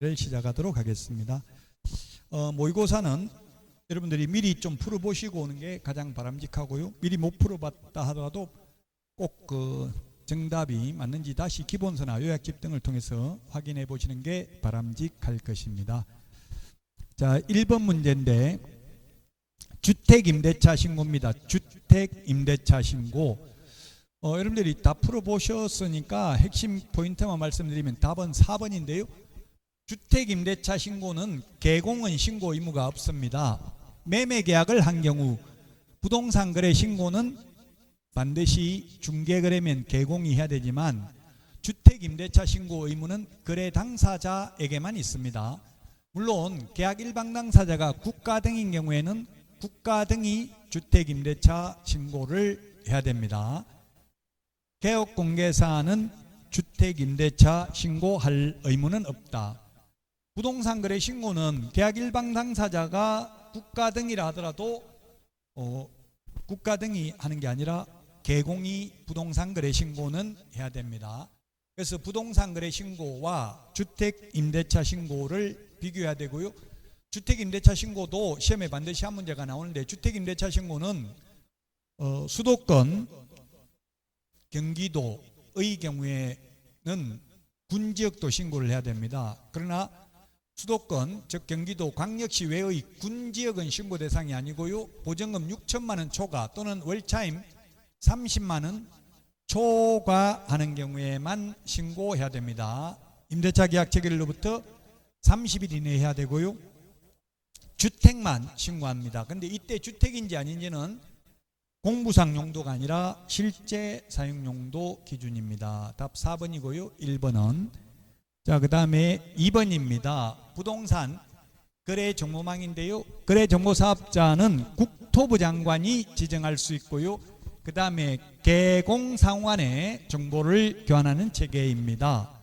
시작하도록 하겠습니다. 어, 모의고사는 여러분들이 미리 좀 풀어보시고 오는 게 가장 바람직하고요. 미리 못 풀어봤다 하더라도 꼭 그 정답이 맞는지 다시 기본서나 요약집 등을 통해서 확인해 보시는 게 바람직할 것입니다. 자, 1번 문제인데 주택 임대차 신고입니다. 주택 임대차 신고. 어, 여러분들이 다 풀어보셨으니까 핵심 포인트만 말씀드리면 답은 4번인데요. 주택 임대차 신고는 개공은 신고 의무가 없습니다. 매매 계약을 한 경우 부동산 거래 신고는 반드시 중개거래면 개공이 해야 되지만 주택 임대차 신고 의무는 거래 당사자에게만 있습니다. 물론 계약 일방 당사자가 국가 등인 경우에는 국가 등이 주택 임대차 신고를 해야 됩니다. 개업 공개사는 주택 임대차 신고할 의무는 없다. 부동산 거래 신고는 계약 일방 당사자가 국가 등이라 하더라도 어, 국가 등이 하는 게 아니라 개공이 부동산 거래 신고는 해야 됩니다. 그래서 부동산 거래 신고와 주택 임대차 신고를 비교해야 되고요. 주택 임대차 신고도 시험에 반드시 한 문제가 나오는데 주택 임대차 신고는 어, 수도권 경기도의 경우에는 군 지역도 신고를 해야 됩니다. 그러나 수도권 즉 경기도 광역시 외의 군 지역은 신고 대상이 아니고요. 보증금 6천만 원 초과 또는 월차임 30만 원 초과하는 경우에만 신고해야 됩니다. 임대차 계약 체결로부터 30일 이내에 해야 되고요. 주택만 신고합니다. 근데 이때 주택인지 아닌지는 공부상 용도가 아니라 실제 사용 용도 기준입니다. 답 4번이고요. 1번은 자, 그다음에 2번입니다. 부동산 거래 정보망인데요. 거래 정보 사업자는 국토부 장관이 지정할 수 있고요. 그 다음에 개공상환의 정보를 교환하는 체계입니다.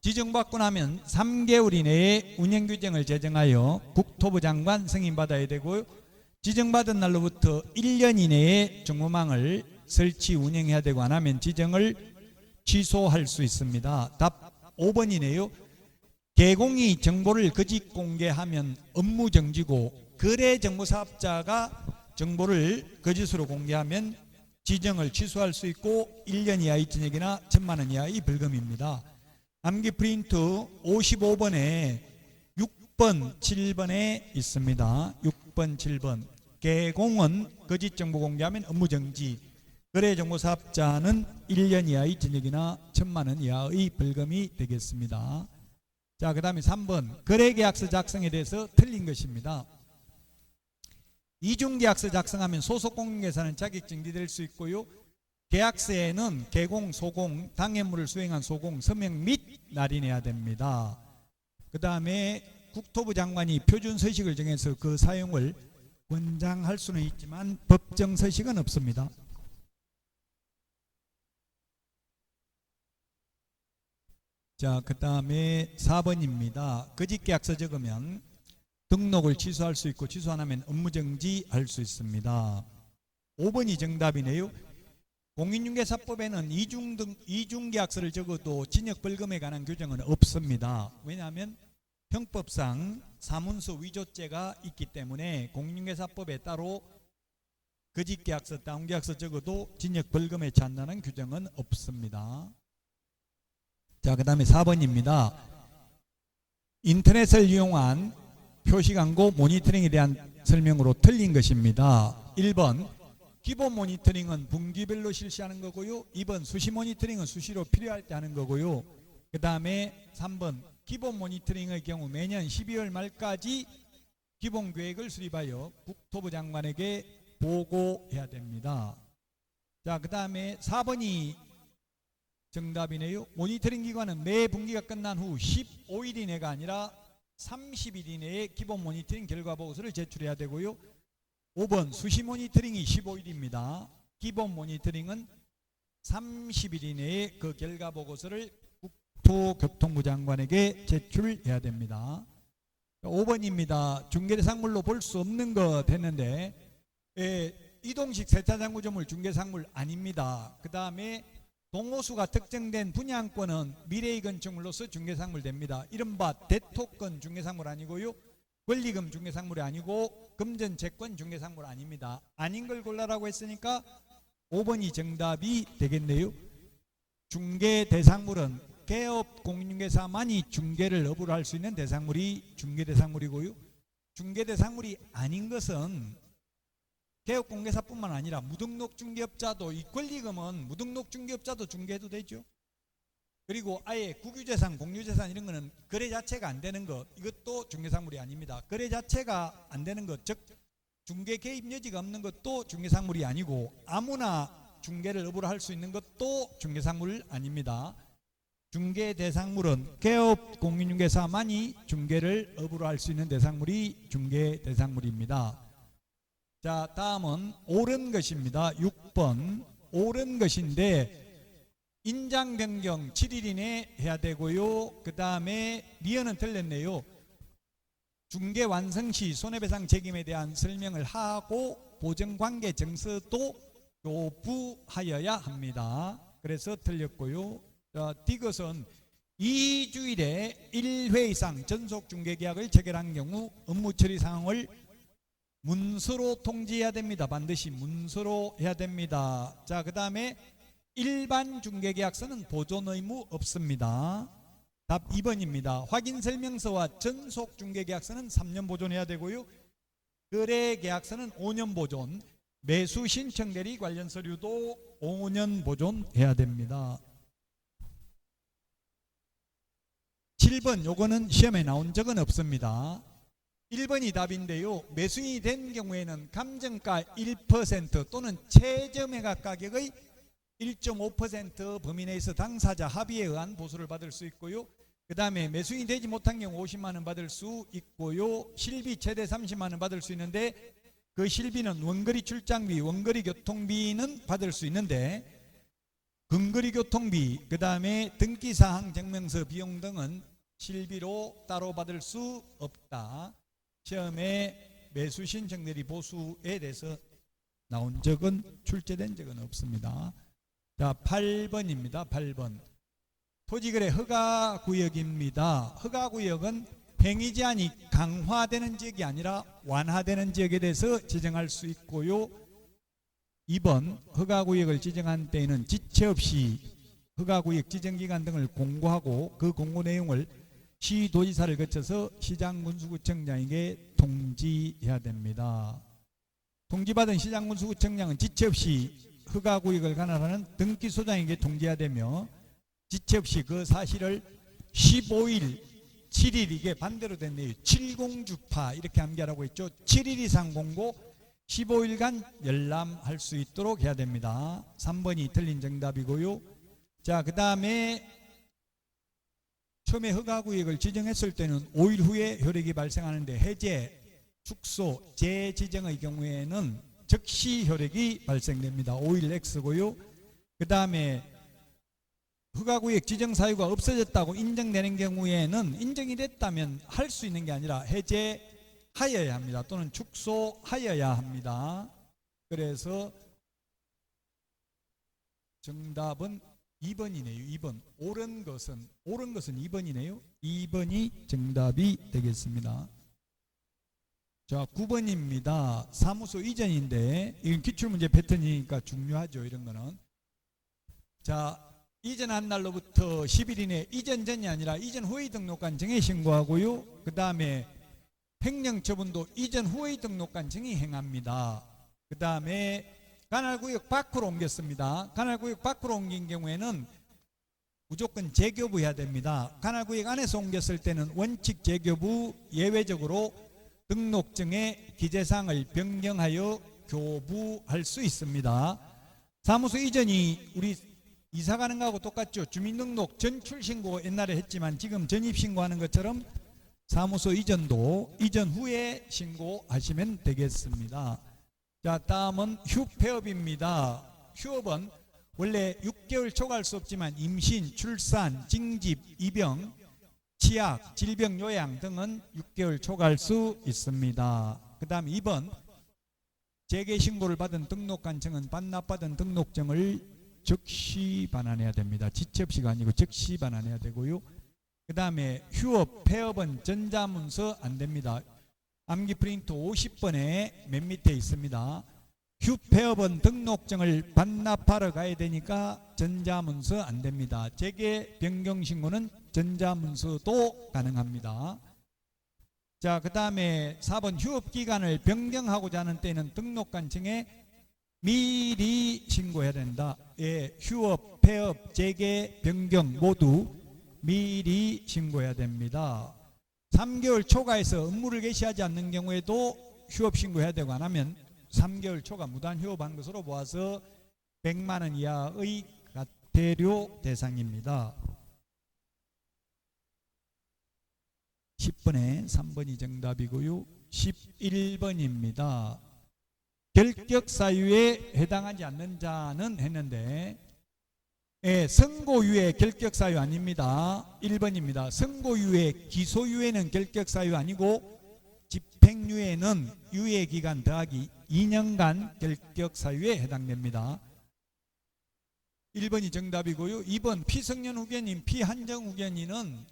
지정받고 나면 3개월 이내에 운영 규정을 제정하여 국토부 장관 승인받아야 되고요. 지정받은 날로부터 1년 이내에 정보망을 설치 운영해야 되고 안 하면 지정을 취소할 수 있습니다. 답 5번이네요. 개공이 정보를 거짓 공개하면 업무 정지고 거래 정보 사업자가 정보를 거짓으로 공개하면 지정을 취소할 수 있고 1년 이하의 징역이나 1천만 원 이하의 벌금입니다. 암기 프린트 55번에 6번, 7번에 있습니다. 6번, 7번. 개공은 거짓 정보 공개하면 업무 정지. 거래 정보 사업자는 1년 이하의 징역이나 1천만 원 이하의 벌금이 되겠습니다. 자, 그 다음에 3번. 거래 계약서 작성에 대해서 틀린 것입니다. 이중계약서 작성하면 소속 공인계사는 자격 정지될 수 있고요. 계약서에는 개공, 소공, 당해물을 수행한 소공, 서명 및 날인해야 됩니다. 그 다음에 국토부 장관이 표준 서식을 정해서 그 사용을 권장할 수는 있지만 법정 서식은 없습니다. 자, 그 다음에 4번입니다. 거짓 계약서 적으면 등록을 취소할 수 있고 취소 안 하면 업무정지 할 수 있습니다. 5번이 정답이네요. 공인중개사법에는 이중 등 이중계약서를 적어도 징역 벌금에 관한 규정은 없습니다. 왜냐하면 형법상 사문서 위조죄가 있기 때문에 공인중개사법에 따로 거짓계약서, 다운계약서 적어도 징역 벌금에 처한다는 규정은 없습니다. 자, 그 다음에 4번입니다. 인터넷을 이용한 표시 광고 모니터링에 대한 설명으로 틀린 것입니다. 1번 기본 모니터링은 분기별로 실시하는 거고요. 2번 수시 모니터링은 수시로 필요할 때 하는 거고요. 그 다음에 3번 기본 모니터링의 경우 매년 12월 말까지 기본 계획을 수립하여 국토부 장관에게 보고해야 됩니다. 자, 그 다음에 4번이 정답이네요. 모니터링 기관은 매 분기가 끝난 후 15일 이내가 아니라 30일 이내에 기본 모니터링 결과 보고서를 제출해야 되고요. 5번 수시 모니터링이 15일입니다. 기본 모니터링은 30일 이내에 그 결과 보고서를 국토교통부 장관에게 제출해야 됩니다. 5번입니다. 중개상물로 볼 수 없는 거 됐는데 예, 이동식 세차장 구조물 중개상물 아닙니다. 그 다음에 동호수가 특정된 분양권은 미래의 건축물로서 중개상물 됩니다. 이른바 대토권 중개상물 아니고요. 권리금 중개상물이 아니고 금전 채권 중개상물 아닙니다. 아닌 걸 골라라고 했으니까 5번이 정답이 되겠네요. 중개 대상물은 개업 공인중개사만이 중개를 업으로 할 수 있는 대상물이 중개 대상물이고요. 중개 대상물이 아닌 것은 개업 공개사뿐만 아니라 무등록 중개업자도 이 권리금은 무등록 중개업자도 중개해도 되죠. 그리고 아예 국유재산, 공유재산 이런 거는 거래 자체가 안 되는 것 이것도 중개상물이 아닙니다. 거래 자체가 안 되는 것, 즉 중개 개입 여지가 없는 것도 중개상물이 아니고 아무나 중개를 업으로 할 수 있는 것도 중개상물 아닙니다. 중개 대상물은 개업 공인중개사만이 중개를 업으로 할 수 있는 대상물이 중개 대상물입니다. 자, 다음은 옳은 것입니다. 6번 옳은 것인데 인장 변경 7일 이내 해야 되고요. 그 다음에 리언은 틀렸네요. 중개 완성 시 손해배상 책임에 대한 설명을 하고 보증관계 정서도 교부하여야 합니다. 그래서 틀렸고요. 자, 디귿은 2주일에 1회 이상 전속 중개계약을 체결한 경우 업무 처리 상황을 문서로 통지해야 됩니다. 반드시 문서로 해야 됩니다. 자, 그 다음에 일반 중개계약서는 보존 의무 없습니다. 답 2번입니다. 확인 설명서와 전속 중개계약서는 3년 보존해야 되고요. 거래 계약서는 5년 보존, 매수 신청 대리 관련 서류도 5년 보존해야 됩니다. 7번 요거는 시험에 나온 적은 없습니다. 1번이 답인데요. 매수인이 된 경우에는 감정가 1% 또는 최저매가 가격의 1.5% 범위 내에서 당사자 합의에 의한 보수를 받을 수 있고요. 그 다음에 매수인이 되지 못한 경우 50만 원 받을 수 있고요. 실비 최대 30만 원 받을 수 있는데 그 실비는 원거리 출장비, 원거리 교통비는 받을 수 있는데 근거리 교통비, 그 다음에 등기사항 증명서 비용 등은 실비로 따로 받을 수 없다. 시험에 매수 신청 대리 보수에 대해서 나온 적은 출제된 적은 없습니다. 자, 8번입니다. 8번. 토지거래 허가 구역입니다. 허가 구역은 행위 제한이 강화되는 지역이 아니라 완화되는 지역에 대해서 지정할 수 있고요. 2번 허가 구역을 지정한 때에는 지체 없이 허가 구역 지정 기간 등을 공고하고 그 공고 내용을 시도지사를 거쳐서 시장군수구청장에게 통지해야 됩니다. 통지받은 시장군수구청장은 지체 없이 허가구역을 관할하는 등기소장에게 통지해야 되며 지체 없이 그 사실을 15일, 7일 이게 반대로 됐네요. 70주파 이렇게 암기하라고 했죠. 7일 이상 공고 15일간 열람할 수 있도록 해야 됩니다. 3번이 틀린 정답이고요. 자, 그 다음에 처음에 허가구역을 지정했을 때는 5일 후에 효력이 발생하는데 해제, 축소, 재지정의 경우에는 즉시 효력이 발생됩니다. 5일 X고요. 그 다음에 허가구역 지정 사유가 없어졌다고 인정되는 경우에는 인정이 됐다면 할 수 있는 게 아니라 해제하여야 합니다. 또는 축소하여야 합니다. 그래서 정답은 2번이네요. 2번. 옳은 것은 옳은 것은 2번이네요. 2번이 정답이 되겠습니다. 자, 9번입니다. 사무소 이전인데 이건 기출 문제 패턴이니까 중요하죠. 이런 거는. 자, 이전한 날로부터 10일 이내 이전 전이 아니라 이전 후의 등록관 정해 신고하고요. 그 다음에 행령처분도 이전 후의 등록관 정의 행합니다. 그 다음에 관할구역 밖으로 옮겼습니다. 관할구역 밖으로 옮긴 경우에는 무조건 재교부해야 됩니다. 관할구역 안에서 옮겼을 때는 원칙 재교부 예외적으로 등록증의 기재사항을 변경하여 교부할 수 있습니다. 사무소 이전이 우리 이사 가는 거하고 똑같죠. 주민등록 전출 신고 옛날에 했지만 지금 전입 신고하는 것처럼 사무소 이전도 이전 후에 신고하시면 되겠습니다. 자, 다음은 휴폐업입니다. 휴업은 원래 6개월 초과할 수 없지만 임신, 출산, 징집, 입영, 치약, 질병 요양 등은 6개월 초과할 수 있습니다. 그 다음 2번 재개 신고를 받은 등록관청은 반납받은 등록증을 즉시 반환해야 됩니다. 지체 없이가 아니고 즉시 반환해야 되고요. 그 다음에 휴업, 폐업은 전자문서 안 됩니다. 암기 프린트 50번에 맨 밑에 있습니다. 휴폐업은 등록증을 반납하러 가야 되니까 전자문서 안 됩니다. 재개 변경 신고는 전자문서도 가능합니다. 자, 그 다음에 4번 휴업 기간을 변경하고자 하는 때는 등록관청에 미리 신고해야 된다. 예, 휴업, 폐업, 재개, 변경 모두 미리 신고해야 됩니다. 3개월 초과해서 업무를 개시하지 않는 경우에도 휴업 신고해야 되고 안 하면 3개월 초과 무단 휴업한 것으로 보아서 100만 원 이하의 과태료 대상입니다. 10번에 3번이 정답이고요. 11번입니다. 결격 사유에 해당하지 않는 자는 했는데 예, 선고유예 결격 사유 아닙니다. 1번입니다. 선고유예 기소유예는 결격 사유 아니고 집행유예는 유예 기간 더하기 2년간 결격 사유에 해당됩니다. 1번이 정답이고요. 2번 피성년 후견인 피한정 후견인은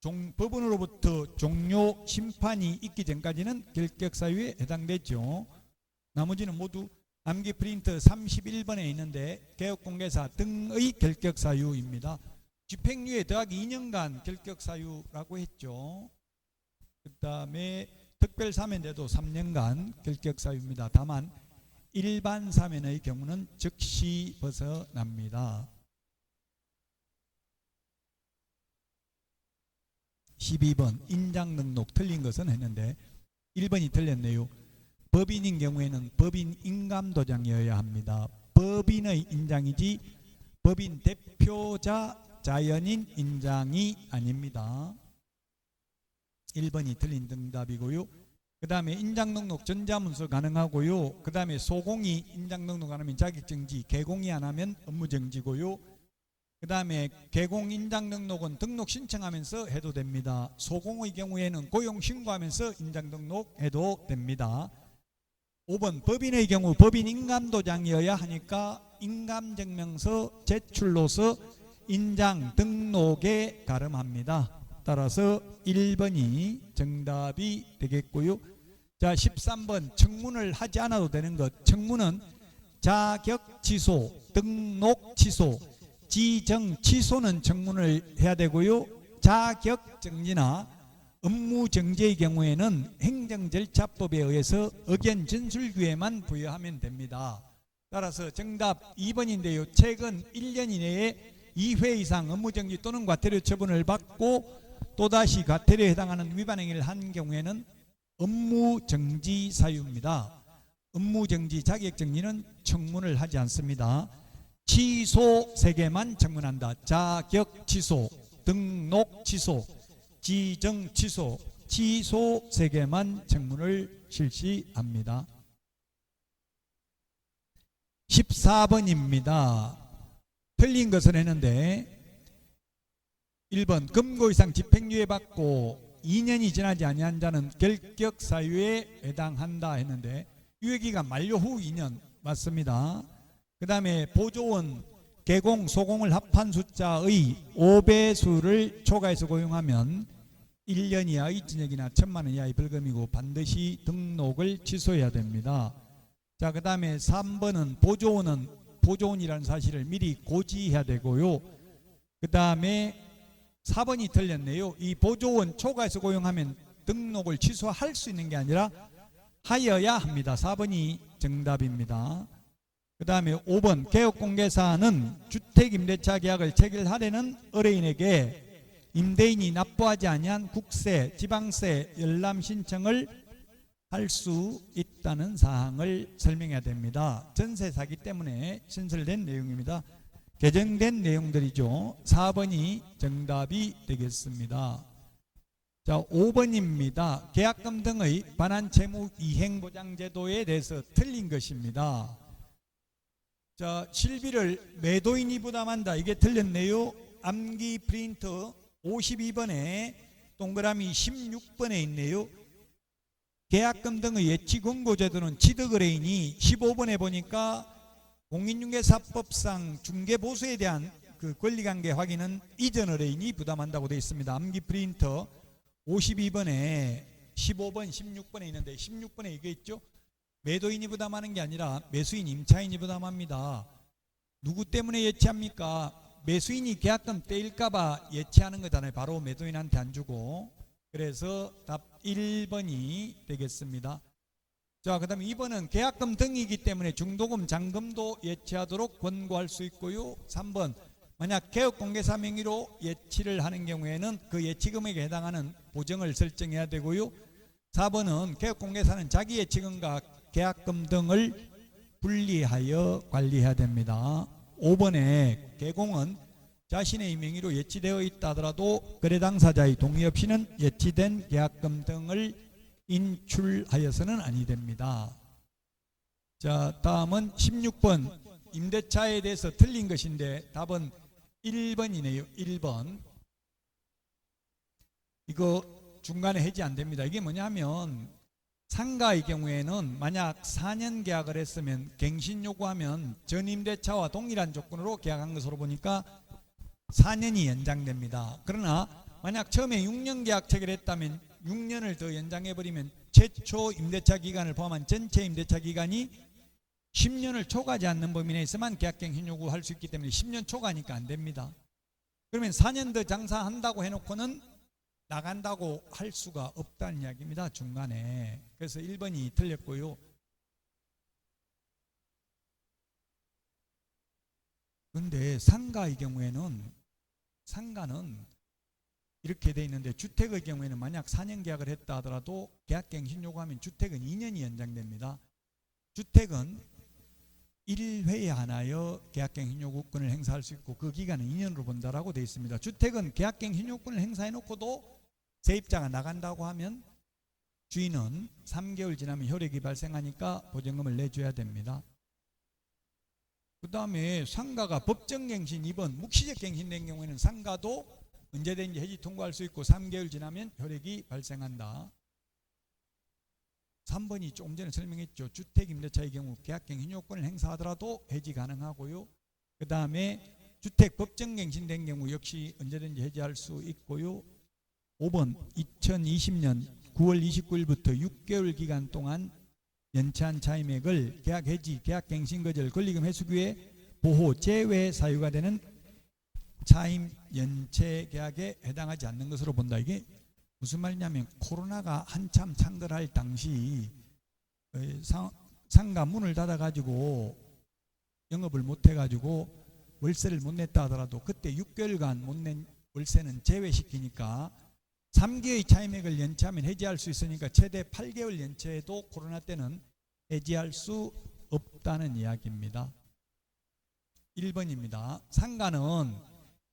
종, 법원으로부터 종료 심판이 있기 전까지는 결격 사유에 해당되죠. 나머지는 모두 암기 프린트 31번에 있는데 개업공개사 등의 결격 사유입니다. 집행유예 더하기 2년간 결격 사유라고 했죠. 그 다음에 특별 사면제도 3년간 결격 사유입니다. 다만 일반 사면의 경우는 즉시 벗어납니다. 12번 인장 등록 틀린 것은 했는데 1번이 틀렸네요. 법인인 경우에는 법인 인감 도장이어야 합니다. 법인의 인장이지 법인 대표자 자연인 인장이 아닙니다. 1번이 틀린 정답이고요. 그 다음에 인장 등록 전자문서 가능하고요. 그 다음에 소공이 인장 등록 안 하면 자격정지, 개공이 안 하면 업무정지고요. 그 다음에 개공 인장 등록은 등록 신청하면서 해도 됩니다. 소공의 경우에는 고용 신고하면서 인장 등록 해도 됩니다. 5번 법인의 경우 법인 인감도장이어야 하니까 인감증명서 제출로서 인장 등록에 가름합니다. 따라서 1번이 정답이 되겠고요. 자, 13번 청문을 하지 않아도 되는 것. 청문은 자격 취소, 등록 취소, 지정 취소는 청문을 해야 되고요. 자격 정지나 업무 정지의 경우에는 행정 절차법에 의해서 의견 진술 기회만 부여하면 됩니다. 따라서 정답 2번인데요. 최근 1년 이내에 2회 이상 업무 정지 또는 과태료 처분을 받고 또다시 과태료에 해당하는 위반 행위를 한 경우에는 업무 정지 사유입니다. 업무 정지 자격 정지는 청문을 하지 않습니다. 취소 세 개만 청문한다. 자격 취소, 등록 취소, 지정 취소, 취소 세 개만 청문을 실시합니다. 14번입니다. 틀린 것을 했는데 1번 금고 이상 집행유예 받고 2년이 지나지 아니한 자는 결격 사유에 해당한다 했는데 유예기간 만료 후 2년 맞습니다. 그 다음에 보조원 개공 소공을 합한 숫자의 5배수를 초과해서 고용하면 1년 이하의 징역이나 천만 원 이하의 벌금이고 반드시 등록을 취소해야 됩니다. 자, 그 다음에 3번은 보조원은 보조원이라는 사실을 미리 고지해야 되고요. 그 다음에 4번이 틀렸네요. 이 보조원 초과해서 고용하면 등록을 취소할 수 있는 게 아니라 하여야 합니다. 4번이 정답입니다. 그 다음에 5번 개업공개사는 주택임대차 계약을 체결하려는 의뢰인에게 임대인이 납부하지 아니한 국세, 지방세, 열람 신청을 할 수 있다는 사항을 설명해야 됩니다. 전세 사기 때문에 신설된 내용입니다. 개정된 내용들이죠. 4번이 정답이 되겠습니다. 자, 5번입니다. 계약금 등의 반환 채무 이행 보장 제도에 대해서 틀린 것입니다. 자, 실비를 매도인이 부담한다. 이게 틀렸네요. 암기 프린트 52번에 동그라미 16번에 있네요. 계약금 등의 예치 권고 제도는 취득 의뢰인이 15번에 보니까 공인중개사법상 중개보수에 대한 그 권리관계 확인은 이전 의뢰인이 부담한다고 되어 있습니다. 암기 프린터 52번에 15번, 16번에 있는데 16번에 이게 있죠. 매도인이 부담하는 게 아니라 매수인 임차인이 부담합니다. 누구 때문에 예치합니까? 매수인이 계약금 떼일까봐 예치하는 거잖아요. 바로 매도인한테 안 주고. 그래서 답 1번이 되겠습니다. 자, 그 다음에 2번은 계약금 등이기 때문에 중도금, 잔금도 예치하도록 권고할 수 있고요. 3번, 만약 개업 공개사 명의로 예치를 하는 경우에는 그 예치금액에 해당하는 보정을 설정해야 되고요. 4번은 개업 공개사는 자기 예치금과 계약금 등을 분리하여 관리해야 됩니다. 5번에 개공은 자신의 명의로 예치되어 있다 하더라도 거래 당사자의 동의 없이는 예치된 계약금 등을 인출하여서는 아니 됩니다. 자, 다음은 16번 임대차에 대해서 틀린 것인데 답은 1번이네요. 1번. 이거 중간에 해지 안 됩니다. 이게 뭐냐면 상가의 경우에는 만약 4년 계약을 했으면 갱신 요구하면 전임대차와 동일한 조건으로 계약한 것으로 보니까 4년이 연장됩니다. 그러나 만약 처음에 6년 계약 체결했다면 6년을 더 연장해 버리면 최초 임대차 기간을 포함한 전체 임대차 기간이 10년을 초과하지 않는 범위 내에서만 계약갱신 요구할 수 있기 때문에 10년 초과니까 안 됩니다. 그러면 4년 더 장사한다고 해놓고는 나간다고 할 수가 없다는 이야기입니다. 중간에. 그래서 1번이 틀렸고요. 근데 상가의 경우에는 상가는 이렇게 돼 있는데 주택의 경우에는 만약 4년 계약을 했다 하더라도 계약갱신 요구하면 주택은 2년이 연장됩니다. 주택은 1회에 하나여 계약갱신 요구권을 행사할 수 있고 그 기간은 2년으로 본다라고 되어 있습니다. 주택은 계약갱신 요구권을 행사해 놓고도 세입자가 나간다고 하면 주인은 3개월 지나면 효력이 발생하니까 보증금을 내줘야 됩니다. 그 다음에 상가가 법정갱신 2번 묵시적 갱신된 경우에는 상가도 언제든지 해지 통과할 수 있고 3개월 지나면 효력이 발생한다. 3번이 조금 전에 설명했죠. 주택 임대차의 경우 계약갱신 요건을 행사하더라도 해지 가능하고요. 그 다음에 주택 법정갱신된 경우 역시 언제든지 해지할 수 있고요. 5번 2020년 9월 29일부터 6개월 기간 동안 연체한 차임액을 계약 해지, 계약 갱신 거절, 권리금 회수기에 보호, 제외 사유가 되는 차임 연체 계약에 해당하지 않는 것으로 본다. 이게 무슨 말이냐면 코로나가 한참 창궐할 당시 어, 상, 상가 문을 닫아 가지고 영업을 못 해 가지고 월세를 못 냈다 하더라도 그때 6개월간 못 낸 월세는 제외시키니까 3개의 차임액을 연체하면 해지할 수 있으니까 최대 8개월 연체해도 코로나 때는 해지할 수 없다는 이야기입니다. 1번입니다. 상가는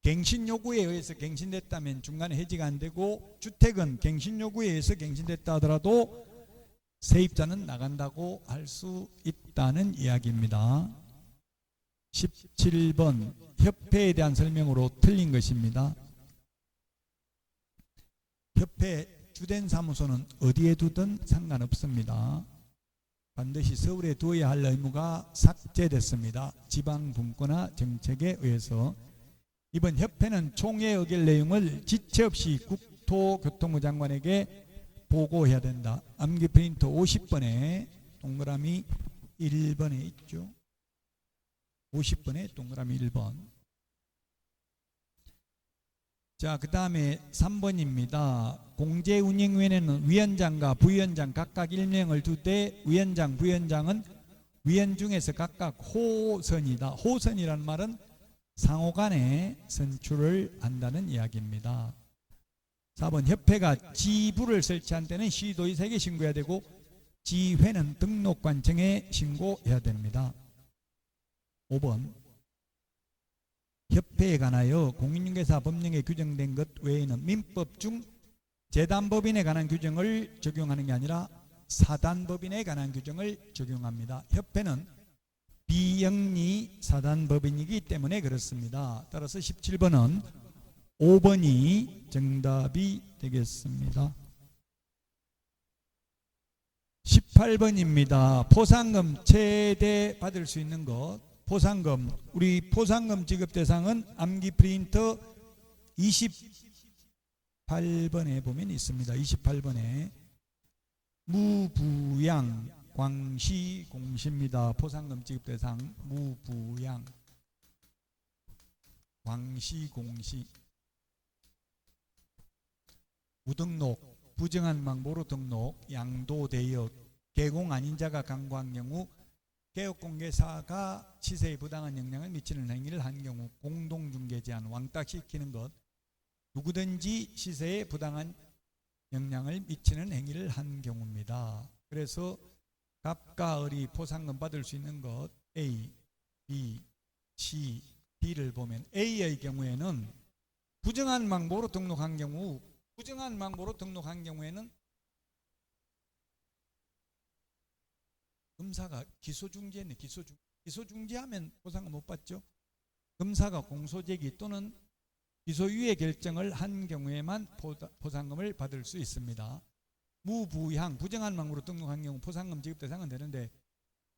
갱신 요구에 의해서 갱신됐다면 중간에 해지가 안 되고 주택은 갱신 요구에 의해서 갱신됐다 하더라도 세입자는 나간다고 할 수 있다는 이야기입니다. 17번 협회에 대한 설명으로 틀린 것입니다. 협회 주된 사무소는 어디에 두든 상관없습니다. 반드시 서울에 두어야 할 의무가 삭제됐습니다. 지방 분권화 정책에 의해서 이번 협회는 총회 의결 내용을 지체 없이 국토교통부 장관에게 보고해야 된다. 암기 프린터 50번에 동그라미 1번에 있죠. 50번에 동그라미 1번. 자, 그 다음에 3번입니다. 공제운영위원회는 위원장과 부위원장 각각 1명을 두되 위원장, 부위원장은 위원 중에서 각각 호선이다. 호선이라는 말은 상호 간에 선출을 한다는 이야기입니다. 4번 협회가 지부를 설치한 때는 시도의사에게 신고해야 되고 지회는 등록관청에 신고해야 됩니다. 5번 협회에 관하여 공인중개사 법령에 규정된 것 외에는 민법 중 재단법인에 관한 규정을 적용하는 게 아니라 사단법인에 관한 규정을 적용합니다. 협회는 비영리 사단법인이기 때문에 그렇습니다. 따라서 17번은 5번이 정답이 되겠습니다. 18번입니다. 포상금 최대 받을 수 있는 것 포상금 우리 포상금 지급 대상은 암기 프린터 28번에 보면 있습니다. 28번에 무부양 광시 공시입니다. 포상금 지급 대상 무부양 광시 공시 무등록 부정한 망보로 등록 양도대여 개공 아닌 자가 강구한 경우 개업공개사가 시세에 부당한 영향을 미치는 행위를 한 경우 공동중개 제한 왕따시키는 것 누구든지 시세에 부당한 영향을 미치는 행위를 한 경우입니다. 그래서 갑과 을이 포상금 받을 수 있는 것 A, B, C, D를 보면 A의 경우에는 부정한 망보로 등록한 경우 부정한 망보로 등록한 경우에는 검사가 기소중지했네 기소중 기소중지하면 포상금 못 받죠. 검사가 공소제기 또는 기소유예 결정을 한 경우에만 포상금을 받을 수 있습니다. 무부향 부정한 망으로 등록한 경우 포상금 지급 대상은 되는데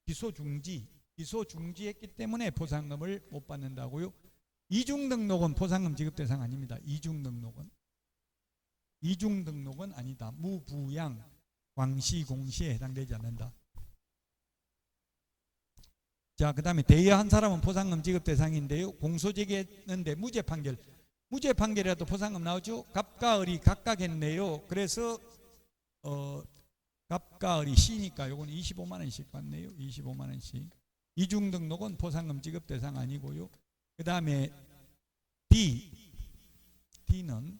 기소중지 기소중지했기 때문에 포상금을 못 받는다고요. 이중 등록은 포상금 지급 대상 아닙니다. 이중 등록은 이중 등록은 아니다. 무부양 광시 공시에 해당되지 않는다. 자, 그 다음에 대여한 사람은 포상금 지급 대상인데요. 공소제기했는데 무죄 판결. 무죄 판결이라도 포상금 나오죠. 갑과 을이 각각 했네요. 그래서 어 갑과 을이 C니까 요거는 25만 원씩 받네요. 25만 원씩. 이중 등록은 포상금 지급 대상 아니고요. 그 다음에 D D는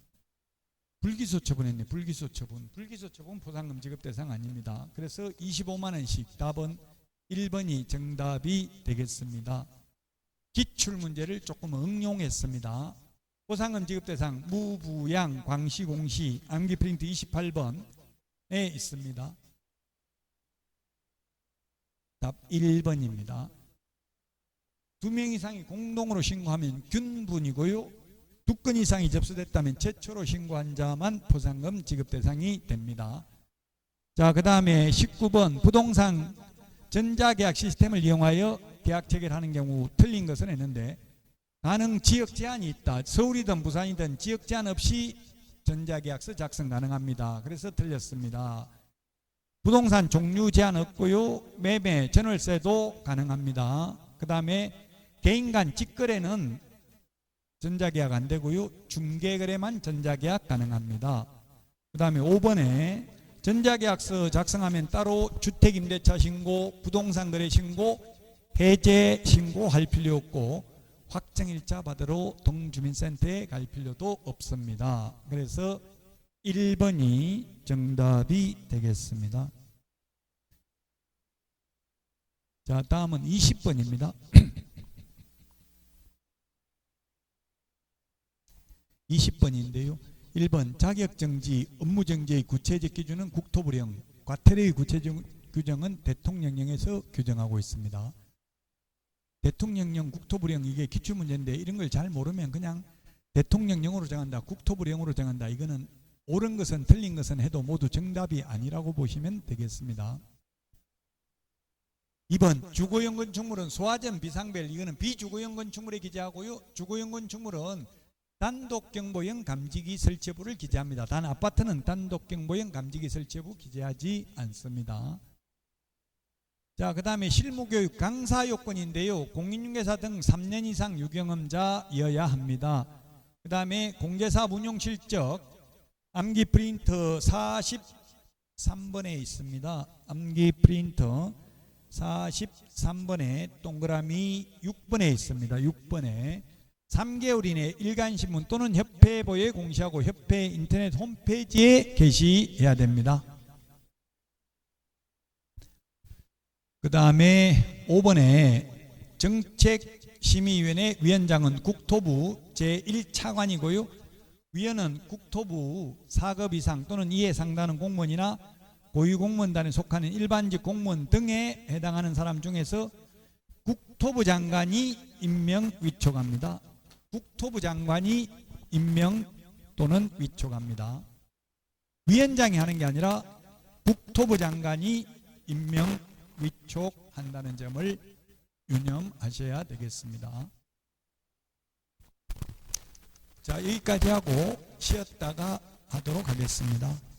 불기소 처분했네. 불기소 처분. 불기소 처분 포상금 지급 대상 아닙니다. 그래서 25만 원씩 답은 1번이 정답이 되겠습니다. 기출 문제를 조금 응용했습니다. 포상금 지급 대상 무부양 광시공시 암기 프린트 28번에 있습니다. 답 1번입니다. 두 명 이상이 공동으로 신고하면 균분이고요. 두 건 이상이 접수됐다면 최초로 신고한 자만 포상금 지급 대상이 됩니다. 자, 그 다음에 19번 부동산 전자계약 시스템을 이용하여 계약 체결하는 경우 틀린 것은 했는데 가능 지역 제한이 있다. 서울이든 부산이든 지역 제한 없이 전자계약서 작성 가능합니다. 그래서 틀렸습니다. 부동산 종류 제한 없고요. 매매 전월세도 가능합니다. 그 다음에 개인 간 직거래는 전자계약 안 되고요. 중개거래만 전자계약 가능합니다. 그 다음에 5번에 전자계약서 작성하면 따로 주택임대차 신고, 부동산 거래 신고, 해제 신고할 필요 없고 확정일자 받으러 동주민센터에 갈 필요도 없습니다. 그래서 1번이 정답이 되겠습니다. 자, 다음은 20번입니다. 20번인데요. 1번 자격정지, 업무정지의 구체적 기준은 국토부령, 과태료의 구체적 규정은 대통령령에서 규정하고 있습니다. 대통령령, 국토부령 이게 기출문제인데 이런 걸 잘 모르면 그냥 대통령령으로 정한다, 국토부령으로 정한다. 이거는 옳은 것은 틀린 것은 해도 모두 정답이 아니라고 보시면 되겠습니다. 2번 주거용 건축물은 소화전 비상벨 이거는 비주거용 건축물에 기재하고요. 주거용 건축물은 단독 경보형 감지기 설치부를 기재합니다. 단 아파트는 단독 경보형 감지기 설치부 기재하지 않습니다. 자, 그 다음에 실무 교육 강사 요건인데요. 공인중개사 등 3년 이상 유경험자여야 합니다. 그 다음에 공개사업 운용 실적 암기 프린터 43번에 있습니다. 암기 프린터 43번에 동그라미 6번에 있습니다. 6번에 3개월 이내 일간신문 또는 협회보에 공시하고 협회 인터넷 홈페이지에 게시해야 됩니다. 그 다음에 5번에 정책심의위원회 위원장은 국토부 제1차관이고요. 위원은 국토부 4급 이상 또는 이에 상당하는 공무원이나 고위공무원단에 속하는 일반직 공무원 등에 해당하는 사람 중에서 국토부 장관이 임명 위촉합니다. 국토부 장관이 임명 또는 위촉합니다. 위원장이 하는 게 아니라 국토부 장관이 임명 위촉한다는 점을 유념하셔야 되겠습니다. 자, 여기까지 하고 쉬었다가 하도록 하겠습니다.